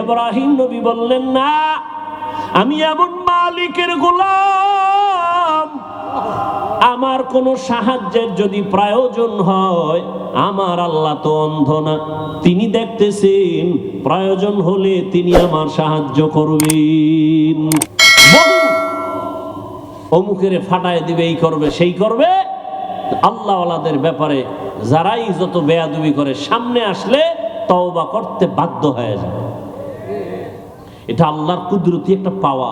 এব্রাহিম নবী বললেন, না, আমি এমন মালিকের গোলাম। আমার কোনো সাহায্যের যদি প্রয়োজন হয়, আমার আল্লাহ তো অন্ধ না। তিনি দেখতেছেন, প্রয়োজন হলে তিনি আমার সাহায্য করবেন। অমুকের ফাটায় দিবে, এই করবে, সেই করবে। আল্লাহওয়ালাদের ব্যাপারে যারাই যত বেয়াদুবি করে, সামনে আসলে তওবা করতে বাধ্য হয়ে যায় এটা আল্লাহর কুদরতি একটা পাওয়া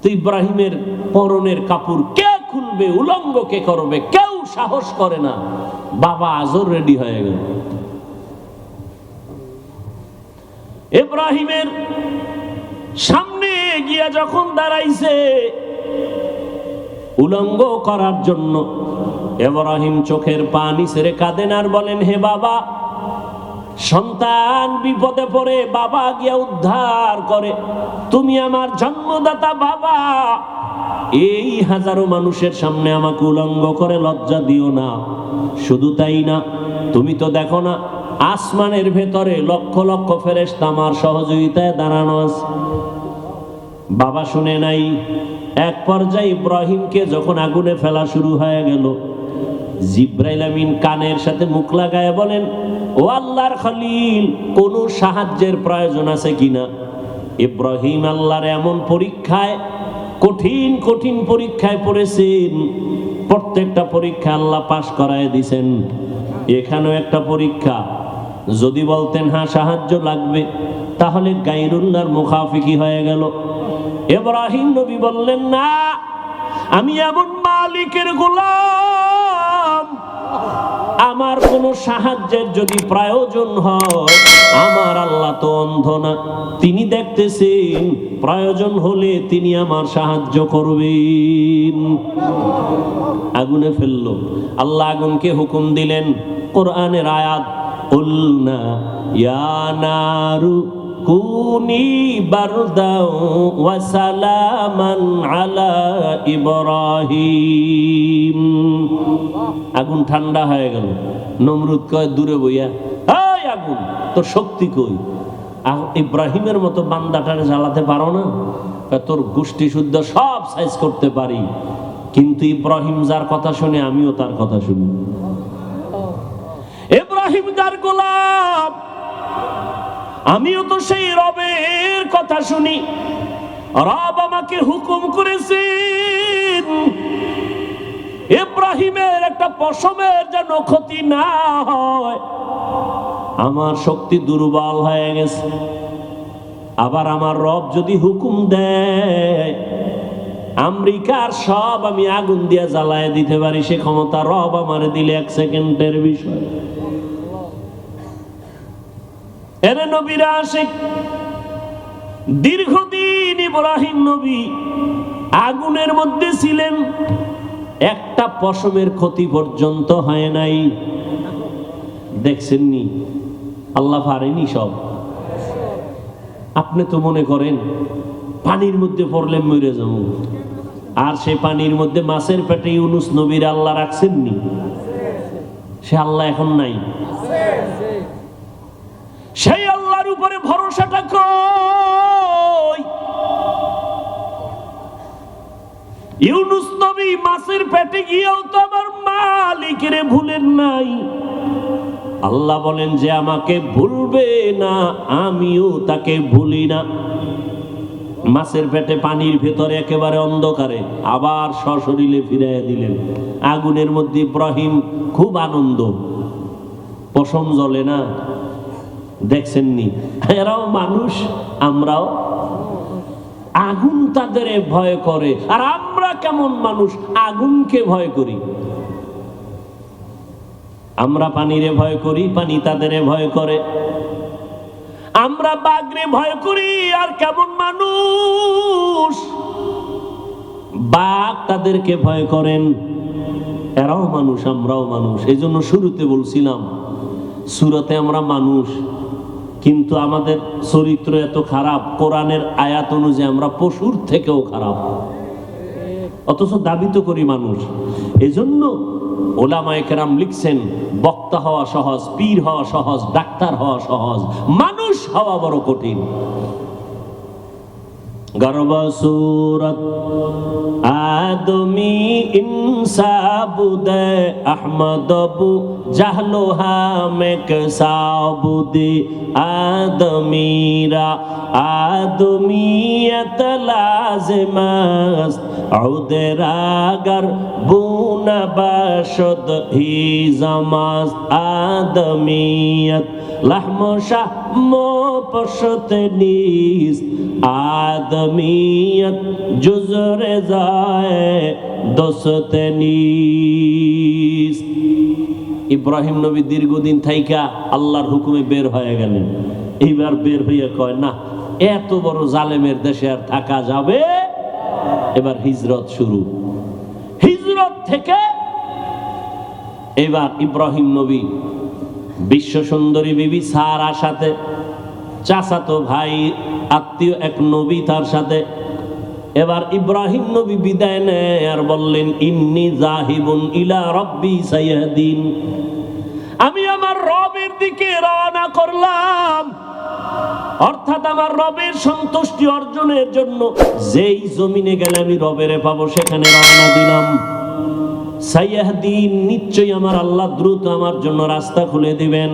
তো ইব্রাহিমের পরনের কাপড় কে খুলবে, উলঙ্গ কে করবে, কেউ সাহস করে না। বাবা আজর রেডি হয়ে গেল। ইব্রাহিমের সামনে গিয়া যখন দাঁড়াইছে, উলঙ্গ করার জন্য এব্রাহিম চোখের পানি সেরে কাঁদেন আর বলেন, হে বাবা সন্তান বিপদে পড়ে, বাবা গিয়া উদ্ধার করে। তুমি আমার জন্মদাতা বাবা। এই হাজারো মানুষের সামনে আমাকে উলঙ্গ করে, লজ্জা দিও না। শুধু তাই না, তুমি তো দেখো না, আসমানের ভেতরে লক্ষ লক্ষ ফেরেশতা আমার সহযোগিতায় দাঁড়ানো আছে। বাবা শুনে নাই, এক পর্যায়ে ইব্রাহিমকে যখন আগুনে ফেলা শুরু হয়ে গেল জিব্রাইল আমিন কানের সাথে মুখ লাগায় বলেন, ও আল্লাহর খলিল, কোনো সাহায্যের প্রয়োজন আছে কিনা ইব্রাহিম আল্লাহর এমন পরীক্ষায়, কঠিন কঠিন পরীক্ষায় পড়েছেন। প্রত্যেকটা পরীক্ষা আল্লাহ পাশ করায় দিছেন। এখানেও একটা পরীক্ষা, যদি বলতেন হ্যাঁ সাহায্য লাগবে। তাহলে গাইরুল্লাহর মুখাফিকি হয়ে গেল? এব্রাহিম নবী বললেন, না, আমি এমন মালিকের গোলাম। আমার কোনো সাহায্যের যদি প্রয়োজন হয়, আমার আল্লাহ তো অন্ধ না। তিনি দেখতেছেন, প্রয়োজন হলে তিনি আমার সাহায্য করবেন। আগুনে ফেলল। আল্লাহ আগুনকে হুকুম দিলেন, কোরআনের আয়াত, উল্না ইয়া নারু কুনি বারদাও ওয়া সালামান আলা ইব্রাহিম। আগুন ঠান্ডা হয়ে গেল। নমরুদ কয়, দূরে বইয়া। এই আগুন, তোর শক্তি কই? ইব্রাহিমের মতো বান্দাটারে জ্বালাতে পারো না? তোর গোষ্ঠী শুদ্ধ সব সাইজ করতে পারি। কিন্তু ইব্রাহিম যার কথা শুনে, আমিও তার কথা শুনি। ইব্রাহিম যার গোলাম আমিও তো সেই রবের কথা শুনি। রব আমাকে হুকুম করেছেন, ইব্রাহিমের একটা পশমের যেন ক্ষতি না হয়। আমার শক্তি দুর্বল হয়ে গেছে। আবার আমার রব যদি হুকুম দেয়, আমেরিকার সব আমি আগুন দিয়ে জ্বালায় দিতে পারি। সে ক্ষমতা রব আমার দিলে এক সেকেন্ডের বিষয়। এরে নবীরা আসে দীর্ঘদিন ইব্রাহিম নবী আগুনের মধ্যে ছিলেন। একটা পশমের ক্ষতি পর্যন্ত হয় নাই। দেখছেননি? আল্লাহ পারেনি সব। আপনি তো মনে করেন, পানির মধ্যে পড়লে মরে যাব। আর সে পানির মধ্যে মাছের পেটে ইউনুস নবীর আল্লাহ রাখছেননি? সে আল্লাহ এখন নাই। উপরে ভরসাটা কই? ইউনুস নবী মাছের পেটে গিয়েও তো আমার মালিকের ভুলেন নাই। আল্লাহ বলেন যে আমাকে ভুলবে না, আমিও তাকে ভুলি না। মাছের পেটে পানির ভেতরে একেবারে অন্ধকারে আবার সশরীরে ফিরাইয়া দিলেন। আগুনের মধ্যে ইব্রাহিম খুব আনন্দ। পশম জ্বলে না দেখছেননি। এরাও মানুষ, আমরাও। আগুন তাদের ভয় করে। আর আমরা কেমন মানুষ? আগুনকে ভয় করি। আমরা পানিরে ভয় করি, পানি তাদের ভয় করে। আমরা বাঘরে ভয় করি, আর কেমন মানুষ? বাঘ তাদেরকে ভয় করেন। এরাও মানুষ, আমরাও মানুষ। এই জন্য শুরুতে বলছিলাম, সুরতে আমরা মানুষ। কিন্তু আমাদের চরিত্র এত খারাপ, কোরআনের আয়াত অনুযায়ী আমরা পশুর থেকেও খারাপ। অথচ দাবি তো করি মানুষ। এজন্য জন্য কেরাম লিখছেন, বক্তা হওয়া সহজ, পীর হওয়া সহজ, ডাক্তার হওয়া সহজ, মানুষ হওয়া বড় কঠিন। গর্বসূরত। আদমি ইনসাবুদে আহমদবু জাহলো হামেক সাবুদি আদমিরা। আদমিয়ত লাজমাস আউদেরাগার বুনা বাসদ হি জামাস আদমিয়ত লাহমশা মো পশত নিস আদম نیست آدمیت جز رضای دوست نیست ইব্রাহিম নবী দীর্ঘদিন থাইকা আল্লাহর হুকুমে বের হয়ে গেলেন এইবার বের হইয়া কয় না এত বড় জালেমের দেশে আর থাকা যাবে এবার হিজরত শুরু হিজরত থেকে এবার ইব্রাহিম নবী বিশ্ব সুন্দরী বিবি সারার সাথে চাচাতো ভাই আত্মীয় এক নবী তার সাথে। এবার ইব্রাহিম নবী বিদায় নেয় আর বললেন, ইন্নি জাহিবুন ইলা রব্বি সাইয়াদিন আমি আমার রবের দিকে রওনা করলাম। অর্থাৎ আমার রবের সন্তুষ্টি অর্জনের জন্য যেই জমিনে গেলে আমি রবেরে পাবো, সেখানে রওনা দিলাম। সাইয়াহদিন নিশ্চয়ই আমার আল্লাহ দ্রুত আমার জন্য রাস্তা খুলে দিবেন।